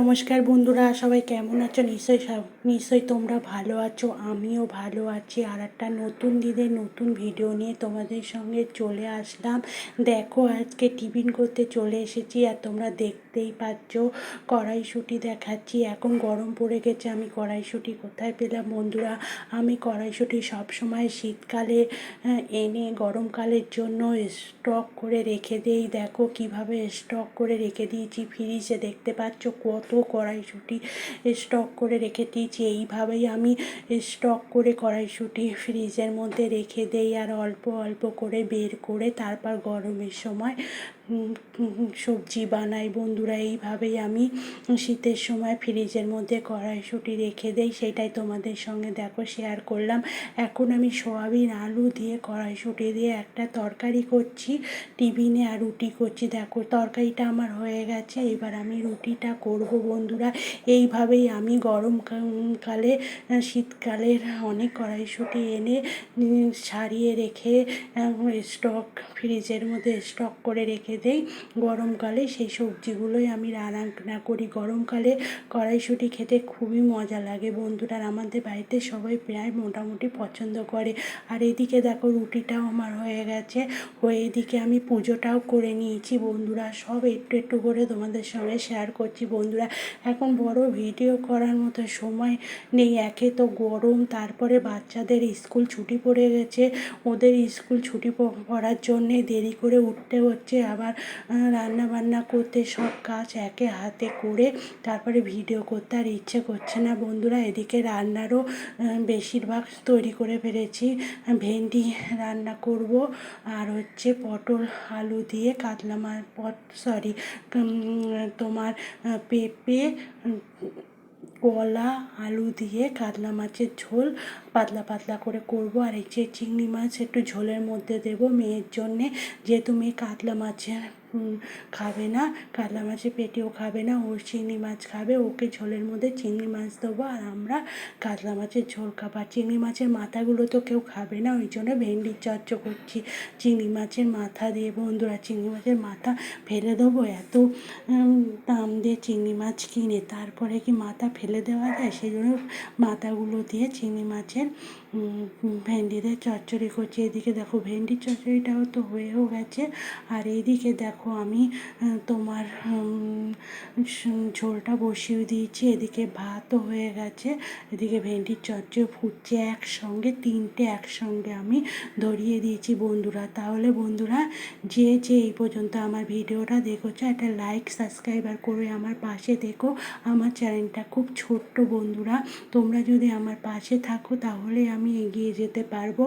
নমস্কার বন্ধুরা, সবাই কেমন আছো? নিশ্চয়ই নিশ্চয়ই তোমরা ভালো আছো, আমিও ভালো আছি। আর একটা নতুন দিনের নতুন ভিডিও নিয়ে তোমাদের সঙ্গে চলে আসলাম। দেখো, আজকে টিফিন করতে চলে এসেছি আর তোমরা দেখতেই পাচ্ছ, কড়াইশুঁটি দেখাচ্ছি। এখন গরম পড়ে গেছে, আমি কড়াইশুঁটি কোথায় পেলাম? বন্ধুরা, আমি কড়াইশুঁটি সবসময় শীতকালে এনে গরমকালের জন্য স্টক করে রেখে দেই। দেখো কীভাবে স্টক করে রেখে দিয়েছি। ফ্রিজে দেখতে পাচ্ছ কত কড়াইশুঁটি স্টক করে রেখে দিয়েছি। এইভাবেই আমি স্টক করে কড়াইশুঁটি ফ্রিজের মধ্যে রেখে দেই আর অল্প অল্প করে বের করে তারপর গরমের সময় সবজি বানাই। বন্ধুরা, এইভাবেই আমি শীতের সময় ফ্রিজের মধ্যে কড়াইশুঁটি রেখে দেই। সেটাই তোমাদের সঙ্গে দেখো শেয়ার করলাম। এখন আমি সোয়াবিন, আলু দিয়ে কড়াইশুঁটি দিয়ে একটা তরকারি করছি, টিফিনে আর রুটি করছি। দেখো, তরকারিটা আমার হয়ে গেছে, এবার আমি রুটিটা করব বন্ধুরা। এইভাবেই আমি গরম কা- কালে শীতকালের অনেক কড়াইশুঁটি এনে ছাড়িয়ে রেখে স্টক ফ্রিজের মধ্যে স্টক করে রেখে দেই। গরমকালে সেই সবজিগুলোই আমি রান্না করি, গরমকালে কড়াইশুঁটি খেতে খুবই মজা লাগে বন্ধুরা। আমাদের বাড়িতে সবাই প্রায় মোটামুটি পছন্দ করে। আর এদিকে দেখো রুটিটাও আমার হয়ে গেছে। হয়ে এদিকে আমি পুজোটাও করে নিয়েছি বন্ধুরা। সব একটু একটু করে তোমাদের সঙ্গে শেয়ার করছি বন্ধুরা। এখন বড় ভিডিও করার মতো সময় নেই। একে তো গরম, তারপরে বাচ্চাদের স্কুল ছুটি পড়ে গেছে। ওদের স্কুল ছুটি পড়ার জন্যে দেরি করে উঠতে হচ্ছে। আবার রান্না বান্না করতে সব কাজ একে হাতে করে তারপরে ভিডিও করতে আর ইচ্ছে করছে না। বন্ধুরা, এদিকে রান্নারও বেশিরভাগ তৈরি করে ফেলেছি। ভেন্ডি রান্না করব আর হচ্ছে পটল আলু দিয়ে কাতলা মাছ, পট সরি তোমার পেঁপে, কলা, আলু দিয়ে কাতলা মাছের ঝোল পাতলা পাতলা করে করব। আর এই যে চিংড়ি মাছ একটু ঝোলের মধ্যে দেব মেয়ের জন্যে। যেহেতু মেয়ে কাতলা মাছের খাবে না, কাতলা মাছের পেটেও খাবে না ওর চিংড়ি মাছ খাবে, ওকে ঝোলের মধ্যে চিংড়ি মাছ দেবো। আর আমরা কাতলা মাছের ঝোল খাব। আর চিংড়ি মাছের মাথাগুলো তো কেউ খাবে না, ওই জন্য ভেন্ডির চর্চ করছি। চিংড়ি মাছের মাথা দিয়ে বন্ধুরা, চিংড়ি মাছের মাথা ফেলে দেবো। এত দাম দিয়ে চিংড়ি মাছ কিনে, তারপরে কি মাথা ফেলে দেওয়া যায়? সেই জন্য মাথাগুলো দিয়ে চিংড়ি মাছের decir ভেন্ডিদের চচ্চড়ি করছি। এদিকে দেখো ভেন্ডির চচ্চড়িটাও তো হয়েও গেছে। আর এইদিকে দেখো আমি তোমার ঝোলটা বসিয়ে দিয়েছি। এদিকে ভাতও হয়ে গেছে। এদিকে ভেন্ডির চচ্চড়ি ফুটছে একসঙ্গে, তিনটে একসঙ্গে আমি ধরিয়ে দিয়েছি বন্ধুরা। তাহলে বন্ধুরা, যে যে এই পর্যন্ত আমার ভিডিওটা দেখেছ, একটা লাইক সাবস্ক্রাইব আর করে আমার পাশে দেখো আমার চ্যানেলটা খুব ছোট্ট বন্ধুরা। তোমরা যদি আমার পাশে থাকো, তাহলে আমি এগিয়ে যেতে পারব।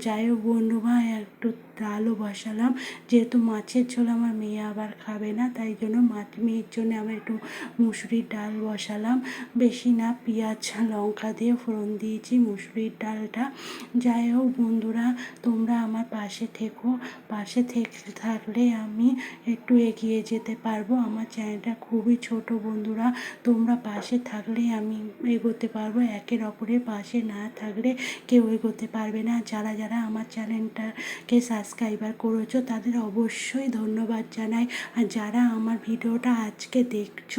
যাই হোক বন্ধু ভাই একটু ডালও বসালাম যেহেতু মাছের ঝোল আমার মেয়ে আবার খাবে না, তাই জন্য মাছ মেয়ের জন্য আমি একটু মুসুরির ডাল বসালাম। বেশি না, পেঁয়াজ, লঙ্কা দিয়ে ফোড়ন দিয়েছি মুসুরির ডালটা। যাই হোক বন্ধুরা, তোমরা আমার পাশে থেকো। পাশে থেকে থাকলে আমি একটু এগিয়ে যেতে পারব। আমার চ্যানেলটা খুবই ছোট বন্ধুরা, তোমরা পাশে থাকলে আমি এগোতে পারব। একের অপরের পাশে না থাকলে কেউ এগোতে পারবে না। যারা যারা আমার চ্যানেলটাকে সাবস্ক্রাইবার করেছ, তাদের অবশ্যই ধন্যবাদ জানাই। আর যারা আমার ভিডিওটা আজকে দেখছ,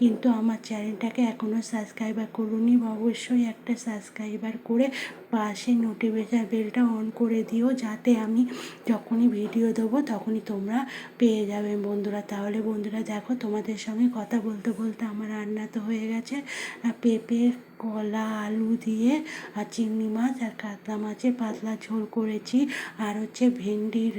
কিন্তু আমার চ্যানেলটাকে এখনও সাবস্ক্রাইবার করুনি, অবশ্যই একটা সাবস্ক্রাইবার করে পাশে নোটিফিকেশান বেলটা অন করে দিও, যাতে আমি যখনই ভিডিও দেবো তখনই তোমরা পেয়ে যাবে বন্ধুরা। তাহলে বন্ধুরা দেখো তোমাদের সঙ্গে কথা বলতে বলতে আমার রান্না তো হয়ে গেছে। পেঁপে, কলা, আলু দিয়ে আর চিংড়ি মাছ আর কাতলা মাছের পাতলা ঝোল করেছি। আর হচ্ছে ভেন্ডির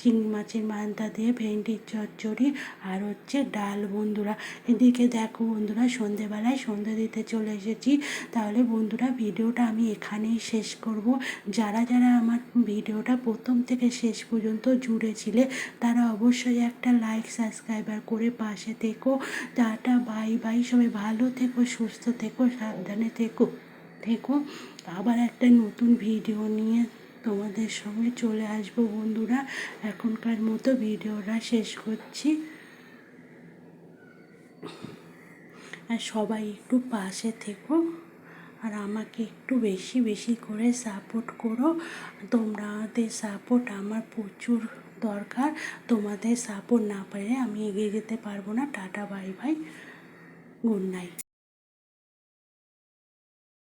চিংড়ি মাছের মান্তা দিয়ে ভেন্ডির চচ্চড়ি আর হচ্ছে ডাল বন্ধুরা। এদিকে দেখো বন্ধুরা সন্ধেবেলায় সন্ধে দিতে চলে এসেছি। তাহলে বন্ধুরা ভিডিওটা আমি এখানেই শেষ করব। যারা যারা আমার ভিডিওটা প্রথম থেকে শেষ পর্যন্ত জুড়েছিলে তারা অবশ্যই একটা লাইক সাবস্ক্রাইবার করে পাশে থেকো। টাটা বাই বাই সবাই ভালো থেকো, সুস্থ থেকো, সাবধানে থেকো থেকো। আবার একটা নতুন ভিডিও নিয়ে তোমাদের সঙ্গে চলে আসব বন্ধুরা। এখনকার মতো ভিডিওটা শেষ করছি। আর সবাই একটু পাশে থেকো। আর আমাকে একটু বেশি বেশি করে সাপোর্ট করো। তোমাদের সাপোর্ট আমার প্রচুর দরকার। তোমাদের সাপোর্ট না পেলে আমি এগিয়ে যেতে পারব না। Tata bye bye good night